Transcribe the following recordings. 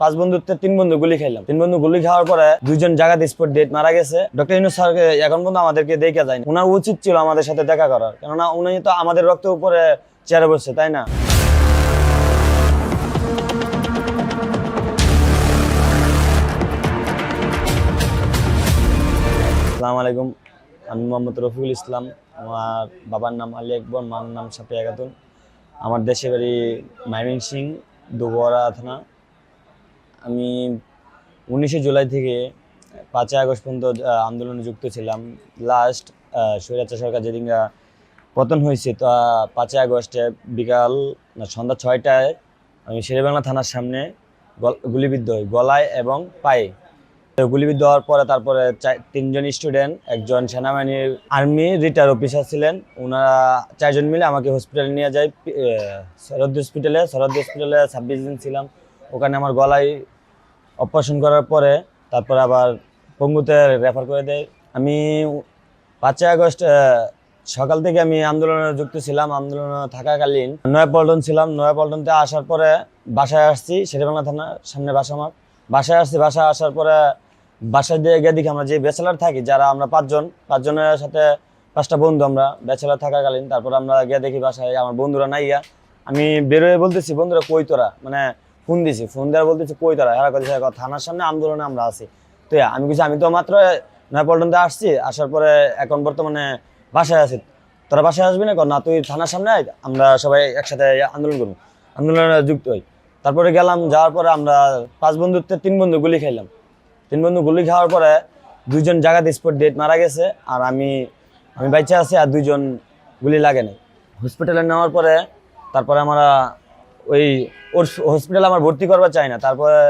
পাঁচ বন্ধুত্বে তিন বন্ধু গুলি খাইলাম। তিন বন্ধু গুলি খাওয়ার পরে দুইজন জায়গাতে স্পট ডেট মারা গেছে। ডক্টর ইনু স্যারকে এখন পর্যন্ত আমাদেরকে দেখে যায়নি। ওনার উচিত ছিল আমাদের সাথে দেখা করার। কেননা উনি তো আমাদের রক্তের উপরে চেয়ারে বসছে তাই না? আসসালামু আলাইকুম। আমি মোহাম্মদ রফিকুল ইসলাম। আমার বাবার নাম আলী আকবর, মার নাম সাপিয়া খাতুন আমার দেশে বাড়ি মাইমিন সিং দুবরা থানা। আমি উনিশে জুলাই থেকে পাঁচই আগস্ট পর্যন্ত আন্দোলনে যুক্ত ছিলাম। লাস্ট স্বৈরাচার সরকার যেদিন পতন হয়েছে, তা পাঁচই আগস্টে বিকাল, না, সন্ধ্যা ছয়টায় আমি শেরেবাংলা থানার সামনে গল- গুলিবিদ্ধ হই, গলায় এবং পায়ে। গুলিবিদ্ধ হওয়ার পরে, তারপরে তিনজন স্টুডেন্ট একজন সেনাবাহিনীর আর্মি রিটায়ার অফিসার ছিলেন। ওনারা চারজন মিলে আমাকে হসপিটালে নিয়ে যায় সরহদ হসপিটালে সরহদ হসপিটালে ছাব্বিশ দিন ছিলাম। ওখানে আমার গলায় অপারেশন করার পরে তারপরে আবার পঙ্গুতে রেফার করে দেয়। আমি পাঁচই আগস্ট সকাল থেকে আমি আন্দোলনে যুক্ত ছিলাম, আন্দোলনে থাকাকালীন। নয়াপল্টন ছিলাম, নয়াপল্টনতে আসার পরে বাসায় আসছি, শেরেবাংলা থানার সামনে বাসা আমার। বাসায় আসছি, বাসায় আসার পরে বাসায় দিয়ে গিয়ে দেখি আমরা যে ব্যাচেলার থাকি, যারা আমরা পাঁচজন, পাঁচজনের সাথে পাঁচটা বন্ধু আমরা, ব্যাচেলার থাকাকালীন। তারপর আমরা গিয়ে দেখি বাসায় আমার বন্ধুরা নাই আমি বেরোয় বলতেছি, বন্ধুরা, কই তোরা? মানে ফোন দিছি, ফোন দেওয়ার বলতেছি, কই তারা? এরা কথা, থানার সামনে আন্দোলনে আমরা আছি। তো আমি কিছু আমি তো মাত্র নয়াপল্টনতে আসছি, আসার পরে এখন বর্তমানে বাসায় আছি। তোরা বাসায় আসবি না না, তুই থানার সামনে আয়, আমরা সবাই একসাথে আন্দোলন করব। আন্দোলনে যুক্ত হই। তারপরে গেলাম, যাওয়ার পরে আমরা পাঁচ বন্ধুত্বে তিন বন্ধু গুলি খাইলাম। তিন বন্ধু গুলি খাওয়ার পরে দুজন জায়গাতে স্পট ডেট মারা গেছে, আর আমি আমি বাইচে আছি, আর দুইজন গুলি লাগে নাই। হসপিটালে নেওয়ার পরে, তারপরে আমরা ওই ওর হসপিটাল আমার ভর্তি করবার চাই না। তারপরে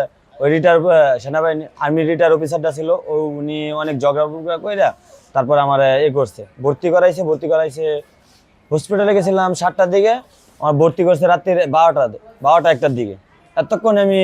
ওই রিটায়ার সেনাবাহিনী আর্মি রিটায়ার অফিসারটা ছিল, ও উনি অনেক ঝগড়া কইরা তারপর আমার এ করছে। ভর্তি করাইছে ভর্তি করাইছে হসপিটালে গেছিলাম সাতটার দিকে, আমার ভর্তি করছে রাত্রির বারোটা বারোটা একটার দিকে। এতক্ষণ আমি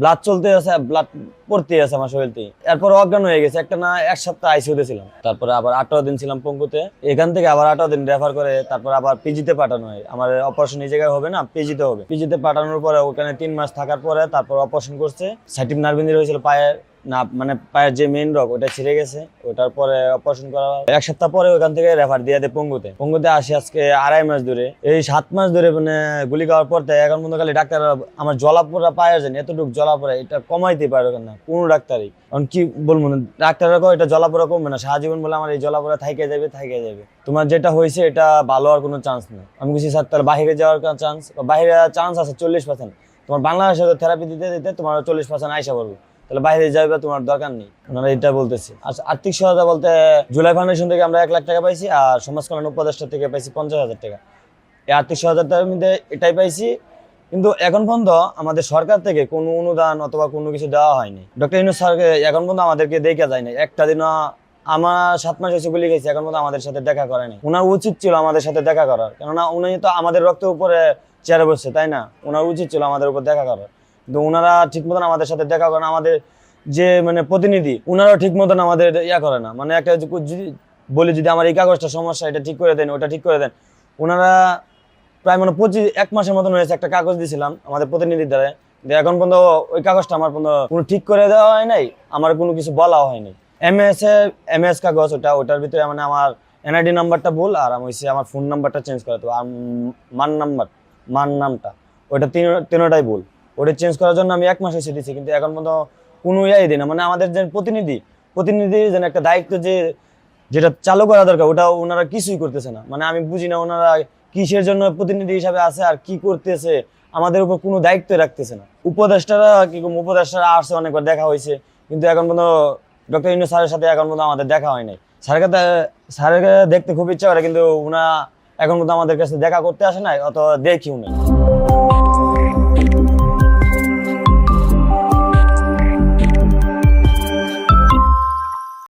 ব্লাড চলতে আছে ব্লাড পড়তে আছে আমার শরীরতে এরপর অজ্ঞান হয়ে গেছে, একটা না এক সপ্তাহ আইসিউতে ছিলাম। তারপরে আবার আঠারো দিন ছিলাম পঙ্কুতে এখান থেকে আবার আঠারো দিন রেফার করে, তারপর আবার পিজিতে পাঠানো হয়। আমার অপারেশন এই জায়গায় হবে না পিজিতে হবে। পিজিতে পাঠানোর পরে ওখানে তিন মাস থাকার পরে তারপর অপারেশন করছে। সাইটিভ নার্ভিন্দির হয়েছিল পায়ের না মানে পায়ের যে মেইন রক ওটা ছিঁড়ে গেছে। ওটার পরে অপারেশন করা এক সপ্তাহ পরে ওখান থেকে রেফার দিয়ে দেয় পঙ্গুতে। পঙ্গুতে আসি আজকে আড়াই মাস ধরে। এই সাত মাস ধরে মানে গুলি খাওয়ার পর থেকে এখন পর্যন্ত খালি ডাক্তার আমার জলাপোড়া পায়ের জানি এতটুকু জলাপোড়া এটা কমাইতে পারে না, কোনো ডাক্তারই। কারণ কি বলব না ডাক্তাররা কয়, এটা জলাপোড়া কমবে না, সারা জীবন বলে আমার এই জলাপোড়া থাইকে যাবে থাইকে যাবে। তোমার যেটা হয়েছে, এটা ভালো হওয়ার কোনো চান্স নেই। আমি কিছু স্যার, তাহলে বাইরে যাওয়ার চান্স বাইরে চান্স আছে চল্লিশ পার্সেন্ট তোমার বাংলাদেশে থেরাপি দিতে দিতে তোমার চল্লিশ পার্সেন্ট আইসা পড়বে। তাহলে বাইরে যাবে তোমার দরকার নেই। ওনারা এটা বলতেছে। আর আর্থিক সহায়তা বলতে, জুলাই ফাউন্ডেশন থেকে আমরা এক লাখ টাকা পাইছি আর সমাজ কল্যাণ উপদেষ্টা থেকে পাইছি পঞ্চাশ হাজার টাকা। এই আর্থিক সহায়তার মধ্যে এটাই পাইছি। কিন্তু এখন পর্যন্ত আমাদের সরকার থেকে কোনো অনুদান অথবা কোনো কিছু দেওয়া হয়নি। ডক্টর ইনু স্যারকে এখন পর্যন্ত আমাদেরকে দেখে যায় নাই। একটা দিনও আমার সাত মাস হয়েছে গুলি গেছি, এখন পর্যন্ত আমাদের সাথে দেখা করেনি ওনার উচিত ছিল আমাদের সাথে দেখা করার। কেননা উনি তো আমাদের রক্তের উপরে চেয়ারে বসছে, তাই না? ওনার উচিত ছিল আমাদের উপর দেখা করার। কিন্তু ওনারা ঠিক মতন আমাদের সাথে দেখা করেন আমাদের যে মানে প্রতিনিধি ওনারাও ঠিক মতন আমাদের ইয়া করে না। মানে একটা যদি বলি, যদি আমার এই কাগজটা সমস্যা, এটা ঠিক করে দেন, ওটা ঠিক করে দেন ওনারা প্রায় মানে পঁচিশ, এক মাসের মতন হয়েছে একটা কাগজ দিয়েছিলাম আমাদের প্রতিনিধির দ্বারা এখন পর্যন্ত ওই কাগজটা আমার পর্যন্ত কোনো ঠিক করে দেওয়া হয় নাই, আমার কোনো কিছু বলা হয়নি M S A M S কাগজ, ওটা, ওটার ভিতরে মানে আমার এনআইডি নাম্বারটা ভুল, আর আমি হচ্ছে আমার ফোন নাম্বারটা চেঞ্জ করে দেবো, আর মান নাম্বার, মান নামটা, ওইটা তিন তিনোটাই ভুল। ওটা চেঞ্জ করার জন্য আমি এক মাস এসে দিচ্ছি কিন্তু এখন পর্যন্ত কোনো ইয়াই দিই না। মানে আমাদের যে প্রতিনিধি, প্রতিনিধির যেন একটা দায়িত্ব যে, যেটা চালু করা দরকার, ওটা ওনারা কিছুই করতেছে না। মানে আমি বুঝি না ওনারা কিসের জন্য প্রতিনিধি হিসাবে আছে আর কি করতেছে। আমাদের উপর কোনো দায়িত্ব রাখতেছে না। উপদেষ্টারা কি উপদেষ্টারা আসছে, অনেকবার দেখা হয়েছে, কিন্তু এখন পর্যন্ত ডক্টর ইনু স্যারের সাথে এখন পর্যন্ত আমাদের দেখা হয় নাই। স্যারের কাছে স্যারের কাছে দেখতে খুব ইচ্ছা করে, কিন্তু ওনা এখন পর্যন্ত আমাদের কাছে দেখা করতে আসে নাই অত দেখিও নাই।